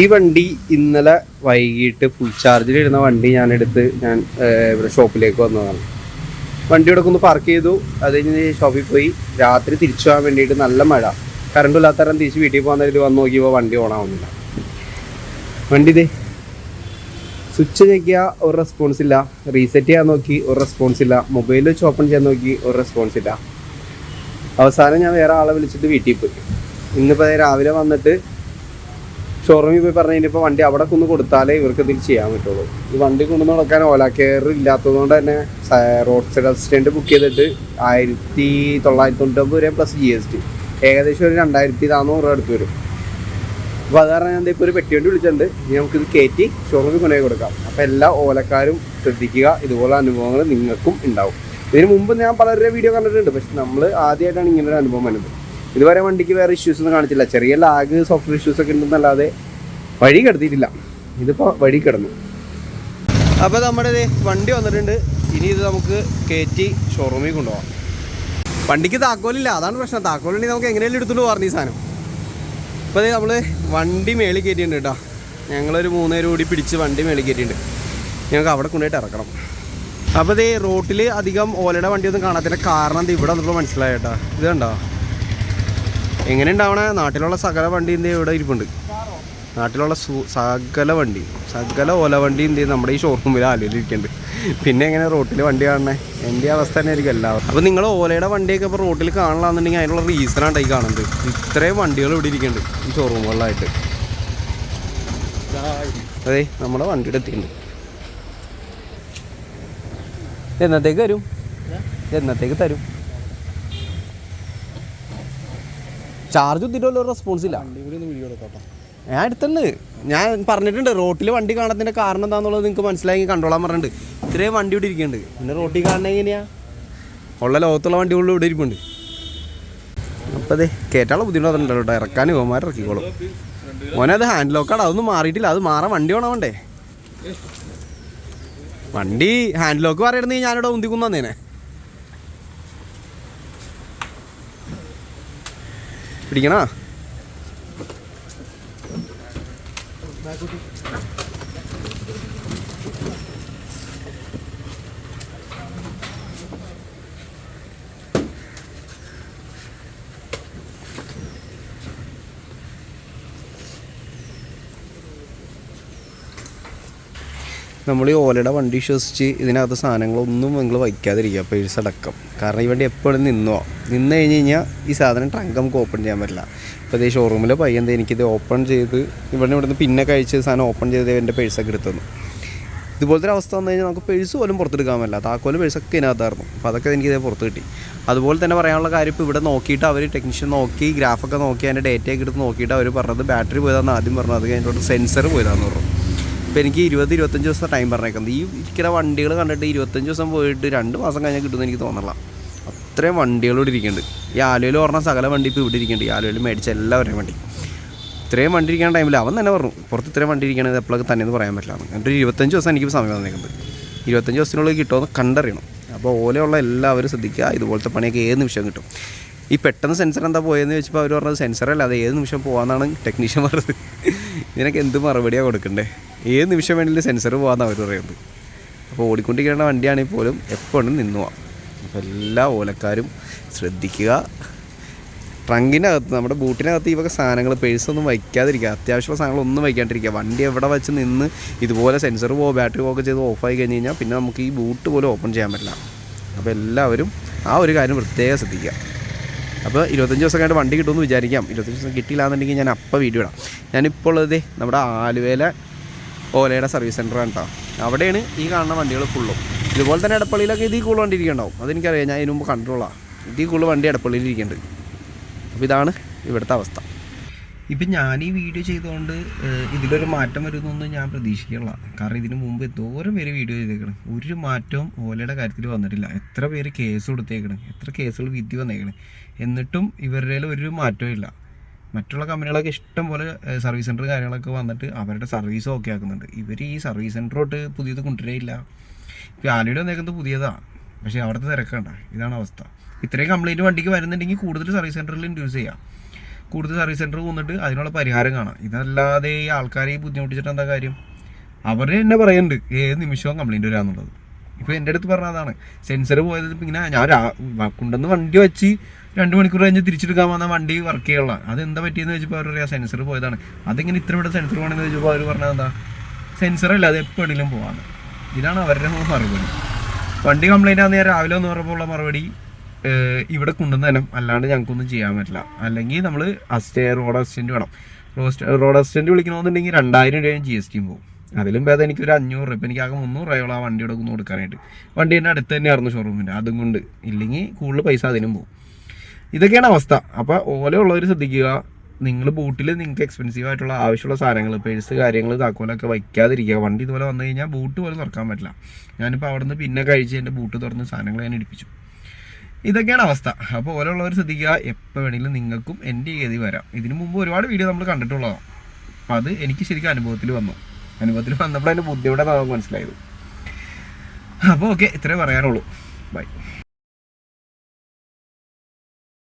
ഈ വണ്ടി ഇന്നലെ വൈകിട്ട് ഫുൾ ചാർജിൽ ഇരുന്ന വണ്ടി ഞാൻ എടുത്ത് ഞാൻ ഇവിടെ ഷോപ്പിലേക്ക് വന്നതാണ്. വണ്ടി ഇവിടെ ഒന്ന് പാർക്ക് ചെയ്തു. അത് കഴിഞ്ഞ് ഷോപ്പിൽ പോയി. രാത്രി തിരിച്ചു പോകാൻ വേണ്ടിയിട്ട് നല്ല മഴ. കറണ്ട് ഇല്ലാത്ത തരം തിരിച്ച് വീട്ടിൽ പോകാൻ നേരത്തിൽ വന്ന് നോക്കിയപ്പോൾ വണ്ടി ഓൺ ആവുന്നില്ല. വണ്ടി ഇതേ. സ്വിച്ച് ഞെക്കിയ ഒരു റെസ്പോൺസ് ഇല്ല. റീസെറ്റ് ചെയ്യാൻ നോക്കി ഒരു റെസ്പോൺസ് ഇല്ല. മൊബൈൽ വെച്ച് ഓപ്പൺ ചെയ്യാൻ നോക്കി ഒരു റെസ്പോൺസ് ഇല്ല. അവസാനം ഞാൻ വേറെ ആളെ വിളിച്ചിട്ട് വീട്ടിൽ പോയി. ഇന്നിപ്പോൾ രാവിലെ വന്നിട്ട് ഷോറൂമിൽ പോയി പറഞ്ഞു കഴിഞ്ഞപ്പോൾ വണ്ടി അവിടെ കൊന്ന് കൊടുത്താലേ ഇവർക്ക് ഇതിൽ ചെയ്യാൻ പറ്റുള്ളൂ. ഈ വണ്ടി കൊണ്ടു നടക്കാൻ ഓല കെയർ ഇല്ലാത്തതുകൊണ്ട് തന്നെ റോഡ് സൈഡ് അസിസ്റ്റന്റ് ബുക്ക് ചെയ്തിട്ട് ആയിരത്തി തൊള്ളായിരത്തി തൊണ്ണൂറ്റൊമ്പത് വരെ പ്ലസ് ജി എസ് ടി ഏകദേശം ഒരു രണ്ടായിരത്തി നാനൂറ് രൂപ അടുത്ത് വരും. അപ്പോൾ അത് കാരണം ഞാൻ ഇപ്പോൾ ഒരു പെട്ടി വണ്ടി വിളിച്ചിട്ടുണ്ട്. ഇനി നമുക്കിത് കയറ്റി ഷോറൂമിൽ കൊണ്ടുപോയി കൊടുക്കാം. അപ്പോൾ എല്ലാ ഓലക്കാരും ശ്രദ്ധിക്കുക. ഇതുപോലെ അനുഭവങ്ങൾ നിങ്ങൾക്കും ഉണ്ടാവും. ഇതിന് മുമ്പ് ഞാൻ പലരുടെ വീഡിയോ കണ്ടിട്ടുണ്ട്. പക്ഷെ നമ്മൾ ആദ്യമായിട്ടാണ് ഇങ്ങനെ ഒരു അനുഭവം വരുന്നത്. ഇതുവരെ വണ്ടിക്ക് വേറെ ഇഷ്യൂസ് ഒന്നും കാണിച്ചില്ല. ചെറിയ ലാഗ് സോഫ്റ്റ്വെയർ ഇഷ്യൂസ് ഒക്കെ ഉണ്ടെന്നല്ലാതെ വഴി കിടത്തിയിട്ടില്ല. ഇതിപ്പോൾ വഴി കിടന്നു. അപ്പോൾ നമ്മുടെ വണ്ടി വന്നിട്ടുണ്ട്. ഇനി ഇത് നമുക്ക് കയറ്റി ഷോറൂമിൽ കൊണ്ടുപോകാം വണ്ടിക്ക് താക്കോലില്ല. അതാണ് പ്രശ്നം. താക്കോലുണ്ടെങ്കിൽ നമുക്ക് എങ്ങനെയല്ലേ എടുത്തുകൊണ്ട് പറഞ്ഞ ഈ സാധനം. അപ്പോൾ നമ്മൾ വണ്ടി മേളിൽ കയറ്റിയിട്ടുണ്ട് കേട്ടോ. ഞങ്ങളൊരു മൂന്നേരം കൂടി പിടിച്ച് വണ്ടി മേളിൽ കയറ്റിയിട്ടുണ്ട് ഞങ്ങൾക്ക് അവിടെ കൊണ്ടുപോയിട്ട് ഇറക്കണം. അപ്പോൾ അതേ റോട്ടിൽ അധികം ഓലയുടെ വണ്ടിയൊന്നും കാണാത്തതിന്റെ കാരണം എന്താ ഇവിടെ വന്നപ്പോൾ മനസ്സിലായ കേട്ടോ. ഇത് കണ്ടോ? എങ്ങനെ ഉണ്ടാവണേ നാട്ടിലുള്ള സകല വണ്ടി എന്ത് ഇവിടെ ഇരിപ്പുണ്ട്. നാട്ടിലുള്ള സകല വണ്ടി സകല ഓല വണ്ടി എന്ത് നമ്മുടെ ഈ ഷോറൂമിൽ ആലുവയിൽ ഇരിക്കുന്നുണ്ട് പിന്നെ എങ്ങനെ റോട്ടിൽ വണ്ടി കാണണേ? എന്റെ അവസ്ഥ തന്നെ ആയിരിക്കും എല്ലാവരും അപ്പോൾ നിങ്ങൾ ഓലയുടെ വണ്ടിയൊക്കെ ഇപ്പോൾ റോട്ടിൽ കാണലാന്നുണ്ടെങ്കിൽ അതിനുള്ള റീസണാണ് ഈ കാണുന്നത്. ഇത്രയും വണ്ടികൾ ഇവിടെ ഇരിക്കുന്നുണ്ട് ഈ ഷോറൂമുകളിലായിട്ട് അതെ നമ്മുടെ വണ്ടിയുടെ എത്തിയിട്ടുണ്ട് എന്നത്തേക്ക് വരും എന്നത്തേക്ക് തരും? ചാർജ് കുത്തിയിട്ടല്ലോ റെസ്പോൺസ് ഇല്ല. ഞാൻ എടുത്തുണ്ട് ഞാൻ പറഞ്ഞിട്ടുണ്ട് റോട്ടിൽ വണ്ടി കാണത്തിന്റെ കാരണം എന്താണെന്നുള്ളത് നിങ്ങൾക്ക് മനസ്സിലാക്കി കണ്ടോളാൻ പറഞ്ഞിട്ടുണ്ട്. ഇത്രയും വണ്ടി ഇവിടെ ഇരിക്കുന്നുണ്ട്. പിന്നെ റോട്ടിൽ കാണണ എങ്ങനെയാ? ഉള്ള ലോകത്തുള്ള വണ്ടികളിൽ ഇവിടെ ഇരിപ്പുണ്ട്. അപ്പോൾ അതെ കയറ്റാനുള്ള ബുദ്ധിമുട്ടുണ്ടല്ലോ കേട്ടോ. ഇറക്കാൻ ഇവന്മാർ ഇറക്കിക്കോളും. മോനെ അത് ഹാൻഡ് ലോക്കാണ് അതൊന്നും മാറിയിട്ടില്ല. അത് മാറാൻ വണ്ടി വേണേ വണ്ടി ഹാൻഡ് ലോക്ക് പറയുന്നത് ഞാനിവിടെ ഉന്തിക്കുന്ന പിടിക്കണോ? നമ്മൾ ഈ ഓലയുടെ വണ്ടി വിശ്വസിച്ച് ഇതിനകത്ത് സാധനങ്ങളൊന്നും നിങ്ങൾ വയ്ക്കാതിരിക്കുക പേഴ്സ് അടക്കം. കാരണം ഈ വണ്ടി എപ്പോഴും നിന്നോ? നിന്ന് കഴിഞ്ഞ് കഴിഞ്ഞാൽ ഈ സാധനം ട്രങ്ക് നമുക്ക് ഓപ്പൺ ചെയ്യാൻ പറ്റില്ല. ഇപ്പോൾ ഈ ഷോറൂമിൽ പയ്യന്ത് എനിക്കിത് ഓപ്പൺ ചെയ്ത് ഇവിടെ ഇവിടുന്ന് പിന്നെ കഴിച്ച് സാധനം ഓപ്പൺ ചെയ്ത് എന്റെ പേഴ്സൊക്കെ എടുത്തു ഇതുപോലത്തെ ഒരു അവസ്ഥ വന്നു കഴിഞ്ഞാൽ നമുക്ക് പേഴ്സ് പോലും പുറത്തെടുക്കാൻ പറ്റില്ല. താക്കോലും പേഴ്സൊക്കെ ഇതിനകത്തായിരുന്നു. അപ്പോൾ അതൊക്കെ എനിക്ക് ഇതേ പുറത്ത് കിട്ടി. അതുപോലെ തന്നെ പറയാനുള്ള കാര്യം ഇപ്പോൾ ഇവിടെ നോക്കിയിട്ട് അവർ ടെക്നീഷ്യൻ നോക്കി ഗ്രാഫൊക്കെ നോക്കി അതിന്റെ ഡേറ്റയൊക്കെ എടുത്ത് നോക്കിയിട്ട് അവർ പറഞ്ഞത് ബാറ്ററി പോയതാണ് ആദ്യം പറഞ്ഞു. അത് കഴിഞ്ഞിട്ട് സെൻസർ പോയതാന്ന് പറഞ്ഞു. ഇപ്പോൾ എനിക്ക് ഇരുപത് ഇരുപത്തഞ്ച് ദിവസം ടൈം പറഞ്ഞേക്കുന്നത്. ഈ ഇരിക്കുന്ന വണ്ടികൾ കണ്ടിട്ട് ഇരുപത്തഞ്ച് ദിവസം പോയിട്ട് രണ്ട് മാസം കഴിഞ്ഞാൽ കിട്ടുമെന്ന് എനിക്ക് തോന്നില്ല അത്രയും വണ്ടികൾ ഇവിടെ ഇരിക്കുന്നുണ്ട് ഈ ആലുവയിൽ പറഞ്ഞ സകല വണ്ടി ഇപ്പോൾ ഇവിടെ ഇരിക്കുന്നുണ്ട് ഈ ആലുവയിൽ മേടിച്ച എല്ലാവരുടെയും വണ്ടി. ഇത്രയും വണ്ടി ഇരിക്കുന്ന ടൈമിൽ അവൻ തന്നെ പറഞ്ഞു പുറത്ത് ഇത്രയും വണ്ടി ഇരിക്കണത് എപ്പോഴൊക്കെ തന്നെ എന്ന് പറയാൻ പറ്റില്ല. എന്നിട്ട് ഒരു ഇരുപത്തഞ്ച് ദിവസം എനിക്ക് സമയം തന്നേക്കുന്നത് ഇരുപത്തഞ്ച് ദിവസത്തിനുള്ളിൽ കിട്ടുമെന്ന് കണ്ടറിയണം. അപ്പോൾ ഓലെയുള്ള എല്ലാവരും ശ്രദ്ധിക്കുക ഇതുപോലത്തെ പണിയൊക്കെ ഏത് നിമിഷം കിട്ടും. ഈ പെട്ടെന്ന് സെൻസർ എന്താ പോയെന്ന് ചോദിച്ചപ്പോൾ അവർ പറഞ്ഞത് സെൻസർ അല്ല അത് ഏത് നിമിഷം പോകാമെന്നാണ് ടെക്നീഷ്യൻ പറഞ്ഞത്. ഇതിനൊക്കെ എന്ത് മറുപടിയാണ് കൊടുക്കണ്ടേ? ഏത് നിമിഷം വേണമെങ്കിലും സെൻസർ പോകാമെന്നാണ് അവർ പറയുന്നത്. അപ്പോൾ ഓടിക്കൊണ്ടിരിക്കേണ്ട വണ്ടിയാണെങ്കിൽ പോലും എപ്പോഴും നിന്നു പോവാം. അപ്പോൾ എല്ലാ ഓലക്കാരും ശ്രദ്ധിക്കുക. ട്രങ്കിനകത്ത് നമ്മുടെ ബൂട്ടിനകത്ത് ഈ വക സാധനങ്ങൾ പേഴ്സൊന്നും വയ്ക്കാതിരിക്കുക. അത്യാവശ്യമുള്ള സാധനങ്ങളൊന്നും വയ്ക്കാണ്ടിരിക്കുക. വണ്ടി എവിടെ വെച്ച് നിന്ന് ഇതുപോലെ സെൻസർ പോകുമോ ബാറ്ററി പോകുക ചെയ്ത് ഓഫായി കഴിഞ്ഞ് കഴിഞ്ഞാൽ പിന്നെ നമുക്ക് ഈ ബൂട്ട് പോലും ഓപ്പൺ ചെയ്യാൻ പറ്റില്ല. അപ്പോൾ എല്ലാവരും ആ ഒരു കാര്യം പ്രത്യേകം ശ്രദ്ധിക്കുക. അപ്പോൾ ഇരുപത്തഞ്ച് ദിവസം കഴിഞ്ഞ് വണ്ടി കിട്ടുമെന്ന് വിചാരിക്കാം. ഇരുപത്തഞ്ച് ദിവസം കിട്ടിയില്ലാന്നുണ്ടെങ്കിൽ ഞാൻ അപ്പം വീഡിയോ ഇടാം. ഞാനിപ്പോൾ ഉള്ളത് നമ്മുടെ ആലുവേല ഓലയുടെ സർവീസ് സെന്ററാണ് കേട്ടോ അവിടെയാണ് ഈ കാണുന്ന വണ്ടികൾ ഫുള്ളും ഇതുപോലെ തന്നെ ഇടപ്പള്ളിയിലൊക്കെ ഇതിൽ കൂടുതൽ വണ്ടി ഇരിക്കുന്നുണ്ടാവും അതെനിക്കറിയാം ഞാൻ ഇതിന് മുമ്പ് കണ്ടിട്ടുള്ളതാണ് ഇതിൽ കൂടുതൽ വണ്ടി ഇടപ്പള്ളിയിൽ ഇരിക്കുന്നുണ്ട് അപ്പോൾ ഇതാണ് ഇവിടുത്തെ അവസ്ഥ. ഇപ്പം ഞാൻ ഈ വീഡിയോ ചെയ്തുകൊണ്ട് ഇതിലൊരു മാറ്റം വരുന്നൊന്നും ഞാൻ പ്രതീക്ഷിക്കുന്നില്ല. കാരണം ഇതിനു മുമ്പ് എന്തോരം പേര് വീഡിയോ ചെയ്തേക്കണം. ഒരു മാറ്റവും ഓലയുടെ കാര്യത്തിൽ വന്നിട്ടില്ല. എത്ര പേര് കേസ് കൊടുത്തേക്കണം. എത്ര കേസുകൾ വിധി വന്നേക്കണം. എന്നിട്ടും ഇവരുടെ ഒരു മാറ്റവും ഇല്ല. മറ്റുള്ള കമ്പനികളൊക്കെ ഇഷ്ടം പോലെ സർവീസ് സെന്റർ കാര്യങ്ങളൊക്കെ വന്നിട്ട് അവരുടെ സർവീസ് ഓക്കെ ആക്കുന്നുണ്ട്. ഇവർ ഈ സർവീസ് സെന്ററോട്ട് പുതിയത് കൊണ്ടുവരേയില്ല. ഇപ്പോൾ ആലുവയിൽ വന്നേക്കുന്നത് പുതിയതാണ്. പക്ഷേ അവിടുത്തെ തിരക്കണ്ട ഇതാണ് അവസ്ഥ. ഇത്രയും കംപ്ലൈന്റ് വണ്ടിക്ക് വരുന്നുണ്ടെങ്കിൽ കൂടുതൽ സർവീസ് സെന്ററിൽ ഇൻഡ്യൂസ് ചെയ്യാം. കൂടുതൽ സർവീസ് സെന്റർ വന്നിട്ട് അതിനുള്ള പരിഹാരം കാണാം. ഇതല്ലാതെ ഈ ആൾക്കാരെ ബുദ്ധിമുട്ടിച്ചിട്ട് എന്താ കാര്യം? അവർ തന്നെ പറയുന്നുണ്ട് ഏത് നിമിഷവും കംപ്ലൈന്റ് വരാമെന്നുള്ളത് ഇപ്പോൾ എന്റെ അടുത്ത് പറഞ്ഞതാണ് സെൻസർ പോയത് ഇങ്ങനെ ഞാൻ കൊണ്ടുവന്ന് വണ്ടി വെച്ച് രണ്ട് മണിക്കൂർ കഴിഞ്ഞ് തിരിച്ചെടുക്കാൻ വന്ന വണ്ടി വർക്ക് ചെയ്യാനുള്ള. എന്താ പറ്റിയെന്ന് വെച്ചപ്പോൾ അവർ പറയാം സെൻസർ പോയതാണ്. അതിങ്ങനെ ഇത്ര ഇവിടെ സെൻസർ പോകണമെന്ന് വെച്ചപ്പോൾ അവർ പറഞ്ഞത് എന്താ? സെൻസർ അല്ല അത് എപ്പോഴെങ്കിലും പോകാന്ന് ഇതാണ് അവരുടെ മറുപടി. വണ്ടി കംപ്ലൈന്റ് ആണെന്ന് ഞാൻ രാവിലെ ഒന്ന് പറയുമ്പോൾ ഉള്ള മറുപടി ഇവിടെ കൊണ്ടുവന്ന് അല്ലാണ്ട് ഞങ്ങൾക്കൊന്നും ചെയ്യാൻ പറ്റില്ല. അല്ലെങ്കിൽ നമ്മൾ അസ്റ്റേ റോഡ് അസിസ്റ്റന്റ് വേണം. റോഡ് അസിസ്റ്റന്റ് വിളിക്കണമെന്നുണ്ടെങ്കിൽ രണ്ടായിരം രൂപയും ജി എസ് ടിയും പോകും. അതിലും ഭേദം എനിക്കൊരു അഞ്ഞൂറ് രൂപ എനിക്ക് ആകെ മുന്നൂറ് രൂപയോളം ആ വണ്ടിയുടെ ഒന്ന് കൊടുക്കാനായിട്ട്. വണ്ടി എന്റെ അടുത്ത് തന്നെയായിരുന്നു ഷോറൂമിന്റെ അതും കൊണ്ട്. ഇല്ലെങ്കിൽ കൂടുതൽ പൈസ അതിനും പോകും. ഇതൊക്കെയാണ് അവസ്ഥ. അപ്പോൾ ഓലെ ഉള്ളവർ ശ്രദ്ധിക്കുക. നിങ്ങൾ ബൂട്ടിൽ നിങ്ങൾക്ക് എക്സ്പെൻസീവ് ആയിട്ടുള്ള ആവശ്യമുള്ള സാധനങ്ങൾ പേഴ്സ് കാര്യങ്ങൾ താക്കോലൊക്കെ വയ്ക്കാതിരിക്കുക. വണ്ടി ഇതുപോലെ വന്നു കഴിഞ്ഞാൽ ബൂട്ട് പോലും തുറക്കാൻ പറ്റില്ല. ഞാനിപ്പോൾ അവിടെ നിന്ന് പിന്നെ കഴിച്ച് എന്റെ ബൂട്ട് തുറന്ന് സാധനങ്ങൾ ഞാൻ ഇടിപ്പിച്ചു. ഇതൊക്കെയാണ് അവസ്ഥ. അപ്പോൾ ഓരോള്ളവർ ശ്രദ്ധിക്കുക എപ്പോൾ വേണമെങ്കിലും നിങ്ങൾക്കും എന്റെ ഗതി വരാം. ഇതിനു മുമ്പ് ഒരുപാട് വീഡിയോ നമ്മൾ കണ്ടിട്ടുള്ളതാണ് അപ്പോൾ അത് എനിക്ക് ശരിക്കും അനുഭവത്തിൽ വന്നു. അനുഭവത്തിൽ വന്നപ്പോൾ അതിന്റെ ബുദ്ധിയുടെ നമുക്ക് മനസ്സിലായത്. അപ്പോൾ ഓക്കെ ഇത്രേ പറയാനുള്ളൂ. ബൈ